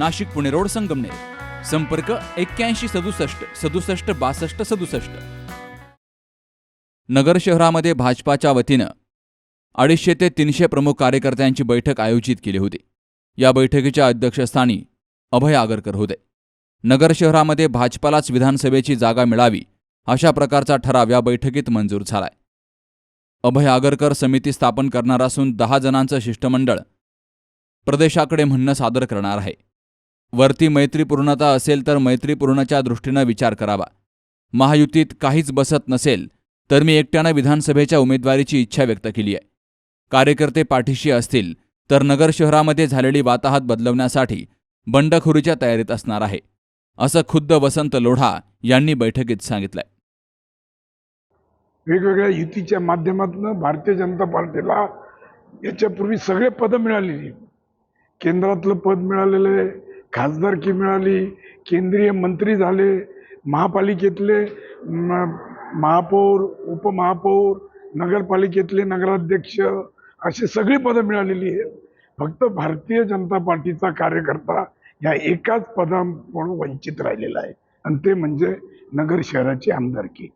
Nashik Pune road Sangamner. संपर्क एक्क्याऐंशी सदुसष्ट सदुसष्ट बासष्ट सदुसष्ट. नगर शहरामध्ये भाजपाच्या वतीनं अडीचशे ते तीनशे प्रमुख कार्यकर्त्यांची बैठक आयोजित केली होती. या बैठकीच्या अध्यक्षस्थानी अभय आगरकर होते. नगर शहरामध्ये भाजपालाच विधानसभेची जागा मिळावी अशा प्रकारचा ठराव या बैठकीत मंजूर झालाय. अभय आगरकर समिती स्थापन करणार असून दहा जणांचं शिष्टमंडळ प्रदेशाकडे म्हणणं सादर करणार आहे. वरती मैत्रीपूर्णता असेल तर मैत्रीपूर्णच्या दृष्टीनं विचार करावा. महायुतीत काहीच बसत नसेल तर मी एकट्यानं विधानसभेच्या उमेदवारीची इच्छा व्यक्त केली आहे. कार्यकर्ते पाठीशी असतील तर नगर शहरामध्ये झालेली वाताहत बदलवण्यासाठी बंडखोरीच्या तयारीत असणार आहे असं खुद्द वसंत लोढा यांनी बैठकीत सांगितलंय. वेगवेगळ्या युतीच्या माध्यमातून भारतीय जनता पार्टीला याच्यापूर्वी सगळे पदं मिळालेली. केंद्रातलं पद मिळालेलं आहे खासदारकी मिळाली केंद्रीय मंत्री झाले महापालिकेतले महापौर उपमहापौर नगरपालिकेतले नगराध्यक्ष अशी सगळी पदं मिळालेली आहेत. फक्त भारतीय जनता पार्टीचा कार्यकर्ता या एकाच पदाकडून वंचित राहिलेला आहे. आणि ते म्हणजे नगर शहराची आमदारकी.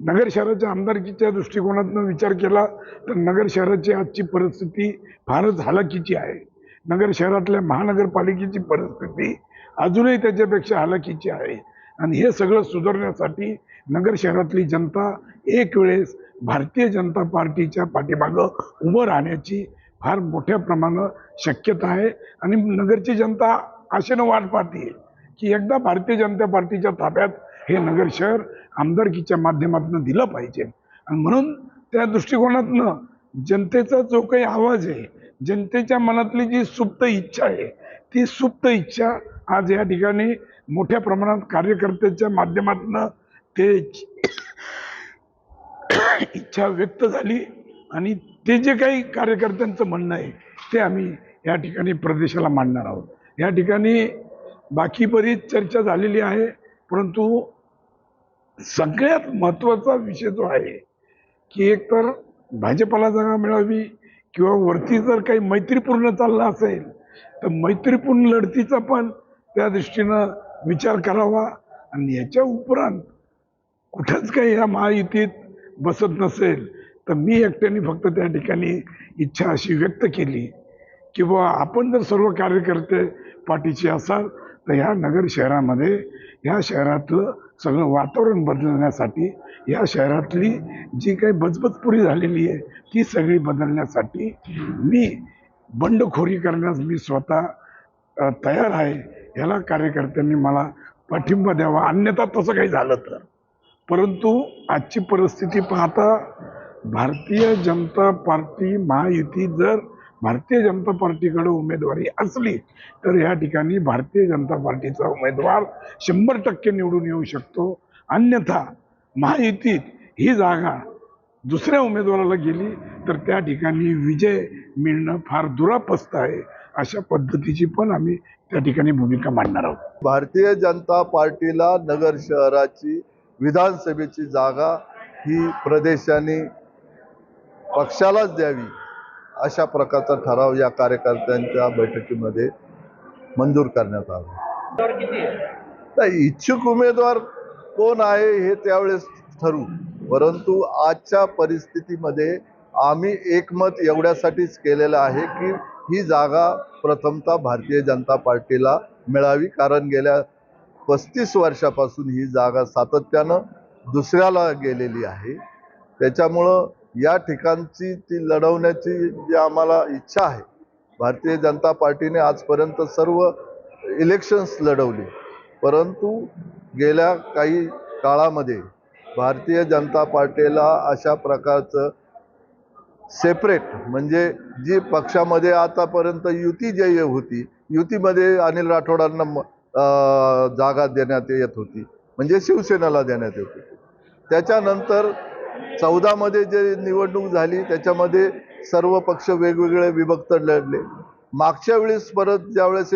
नगर शहराच्या आमदारकीच्या दृष्टिकोनातून विचार केला तर नगर शहराची आजची परिस्थिती फारच हालाकीची आहे. नगर शहरातल्या महानगरपालिकेची परिस्थिती अजूनही त्याच्यापेक्षा हलाखीची आहे. आणि हे सगळं सुधारण्यासाठी नगर शहरातली जनता एक वेळेस भारतीय जनता पार्टीच्या पाठीमागं उभं राहण्याची फार मोठ्या प्रमाणात शक्यता आहे. आणि नगरची जनता आशेनं वाट पाहते की एकदा भारतीय जनता पार्टीच्या ताब्यात हे नगर शहर आमदारकीच्या माध्यमातून दिलं पाहिजे. आणि म्हणून त्या दृष्टिकोनातनं जनतेचा जो काही आवाज आहे जनतेच्या मनातली जी सुप्त इच्छा आहे ती सुप्त इच्छा आज या ठिकाणी मोठ्या प्रमाणात कार्यकर्त्याच्या माध्यमातून ते इच्छा व्यक्त झाली आणि ते जे काही कार्यकर्त्यांचं म्हणणं आहे ते आम्ही या ठिकाणी प्रदेशाला मांडणार आहोत. या ठिकाणी बाकी बरीच चर्चा झालेली आहे परंतु सगळ्यात महत्त्वाचा विषय जो आहे की एकतर भाजपाला जागा मिळावी किंवा वरती जर काही मैत्रीपूर्ण चाललं असेल तर मैत्रीपूर्ण लढतीचा पण त्या दृष्टीनं विचार करावा. आणि याच्या उपरांत कुठंच काही या महायुतीत बसत नसेल तर मी एकट्याने फक्त त्या ठिकाणी इच्छा अशी व्यक्त केली की बुवा आपण जर सर्व कार्यकर्ते पाठीचे असाल तर ह्या नगर शहरामध्ये ह्या शहरातलं सगळं वातावरण बदलण्यासाठी या शहरातली जी काही बचबचपुरी झालेली आहे ती सगळी बदलण्यासाठी मी बंडखोरी करण्यास मी स्वतः तयार आहे. ह्याला कार्यकर्त्यांनी मला पाठिंबा द्यावा. अन्यथा तसं काही झालं तर. परंतु आजची परिस्थिती पाहता भारतीय जनता पार्टी महायुती जर भारतीय जनता पार्टीकडे उमेदवारी असली तर या ठिकाणी भारतीय जनता पार्टीचा उमेदवार शंभर टक्के निवडून येऊ शकतो. अन्यथा महायुतीत ही जागा दुसऱ्या उमेदवाराला गेली तर त्या ठिकाणी विजय मिळणं फार दुरापस्त आहे. अशा पद्धतीची पण आम्ही त्या ठिकाणी भूमिका मांडणार आहोत. भारतीय जनता पार्टीला नगर शहराची विधानसभेची जागा ही प्रदेशाने पक्षालाच द्यावी. अशा प्रकारचा ठराव या कार्यकर्त्यांच्या बैठकीमध्ये मंजूर करण्यात आला. इच्छुक उमेदवार कोण आहे हे त्यावेळेस ठरवू परंतु आजच्या परिस्थितीमध्ये आम्ही एकमत एवढ्यासाठीच केलेलं आहे की ही जागा प्रथमतः भारतीय जनता पार्टीला मिळावी. कारण गेल्या पस्तीस वर्षापासून ही जागा सातत्यानं दुसऱ्याला गेलेली आहे. त्याच्यामुळं या ठिकाणची ती लढवण्याची जी आम्हाला इच्छा आहे भारतीय जनता पार्टीने आजपर्यंत सर्व इलेक्शन्स लढवली. परंतु गेल्या काही काळामध्ये भारतीय जनता पार्टीला अशा प्रकारचं सेपरेट म्हणजे जी पक्षामध्ये आतापर्यंत युती जी होती युतीमध्ये अनिल राठोडांना जागा देण्यात येत होती म्हणजे शिवसेनेला देण्यात येत होती. त्याच्यानंतर चौदामध्ये जे निवडणूक झाली त्याच्यामध्ये सर्व पक्ष वेगवेगळे विभक्त लढले. मागच्या वेळेस परत ज्यावेळेस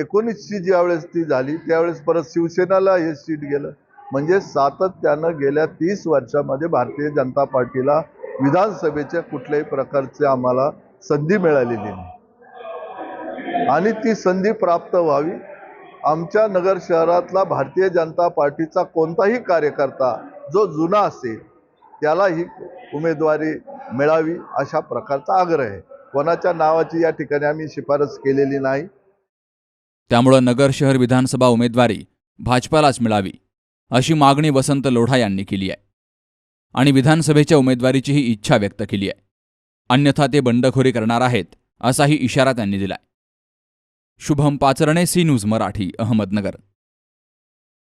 एकोणीसची ज्यावेळेस ती झाली त्यावेळेस परत शिवसेनाला हे सीट गेलं. म्हणजे सातत्यानं गेल्या तीस वर्षामध्ये भारतीय जनता पार्टीला विधानसभेच्या कुठल्याही प्रकारचे आम्हाला संधी मिळालेली नाही. आणि ती संधी प्राप्त व्हावी आमच्या नगर शहरातला भारतीय जनता पार्टीचा कोणताही कार्यकर्ता जो जुना असेल त्याला ही उमेदवारी मिळावी अशा प्रकारचा आग्रह आहे. कोणाच्या नावाची या ठिकाणी आम्ही शिफारस केलेली नाही. त्यामुळं नगर शहर विधानसभा उमेदवारी भाजपालाच मिळावी अशी मागणी वसंत लोढा यांनी केली आहे. आणि विधानसभेच्या उमेदवारीचीही इच्छा व्यक्त केली आहे. अन्यथा ते बंडखोरी करणार आहेत असाही इशारा त्यांनी दिलाय. Shubham Pacharne C news Marathi Ahmednagar.